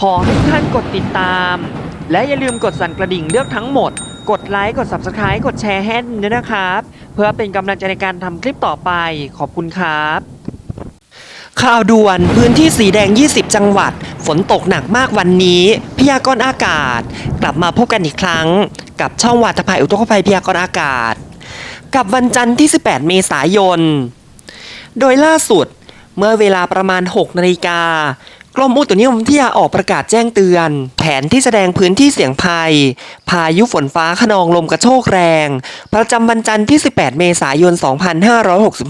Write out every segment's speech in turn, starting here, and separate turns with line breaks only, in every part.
ขอให้ท่านกดติดตาม และอย่าลืมกดสั่นกระดิ่งเลือกทั้งหมด กดไลค์ กด Subscribe กดแชร์ให้ด้วยนะครับ เพื่อเป็นกำลังใจในการทำคลิปต่อไป ขอบคุณครับ ข่าวด่วนพื้นที่สีแดง 20 จังหวัด ฝนตกหนักมากวันนี้ พยากรณ์อากาศ กลับมาพบกันอีกครั้ง กับช่องวัตภัยอุทกภัยพยากรณ์อากาศ กับวันจันทร์ที่ 18 เมษายน โดยล่าสุดเมื่อเวลาประมาณ 6 นาฬิกา กรมอุตุนิยมวิทยาออกประกาศแจ้งเตือน แผนที่แสดงพื้นที่เสี่ยงภัย พายุฝนฟ้าขนองลมกระโชกแรง ประจำวันจันทร์ที่ 18 เมษายน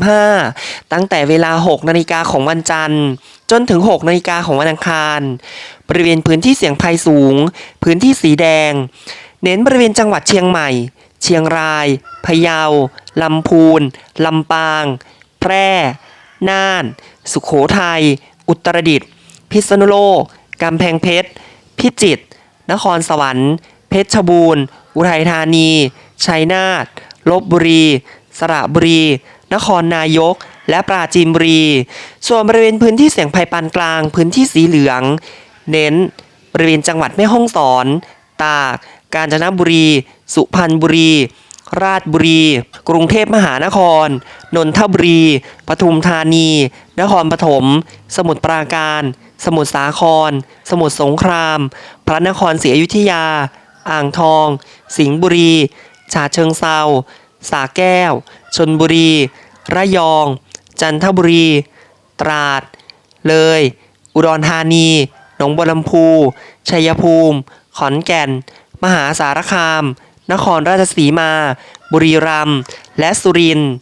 2565 ตั้งแต่เวลา 6 นาฬิกาของวันจันทร์ จนถึง 6 นาฬิกาของวันอังคาร บริเวณพื้นที่เสี่ยงภัยสูง พื้นที่สีแดง เน้นบริเวณจังหวัดเชียงใหม่ เชียงราย พะเยา ลำพูน ลำปาง แพร่ น่าน สุขโขทัย อุตรดิตถ์ พิษณุโลก กำแพงเพชร พิจิตร นครสวรรค์ เพชรบูรณ์ อุทัยธานี ชัยนาท ลบบุรี สระบุรี นครนายก และปราจีนบุรี ส่วนบริเวณพื้นที่เสี่ยงภัยปานกลาง พื้นที่สีเหลือง เน้น บริเวณจังหวัดแม่ฮ่องสอน ตาก กาญจนบุรี สุพรรณบุรี ราชบุรี กรุงเทพมหานคร นนทบุรี ปทุมธานี นครปฐม สมุทรปราการ สมุทรสาคร สมุทรสงคราม พระนครศรีอยุธยา อ่างทอง สิงห์บุรี ฉะเชิงเซาสาแก้ว ชนบุรี ระยอง จันทบุรี ตราด เลย อุดรธานี หนองบัวลำพู ชัยภูมิ ขอนแก่น มหาสารคาม นครราชสีมา บุรีรัมย์และสุรินทร์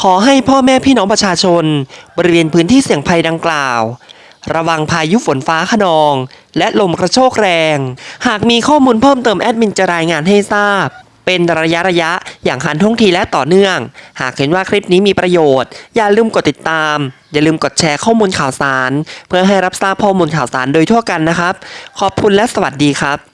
ขอให้พ่อแม่พี่น้องประชาชน บริเวณพื้นที่เสี่ยงภัยดังกล่าว ระวังพายุฝนฟ้าขนอง และลมกระโชกแรง หากมีข้อมูลเพิ่มเติมแอดมินจะรายงานให้ทราบ เป็นระยะระยะอย่างหันท่วงทีและต่อเนื่อง หากเห็นว่าคลิปนี้มีประโยชน์ อย่าลืมกดติดตาม อย่าลืมกดแชร์ข้อมูลข่าวสาร เพื่อให้รับทราบข้อมูลข่าวสารโดยทั่วกันนะครับ ขอบคุณและสวัสดีครับ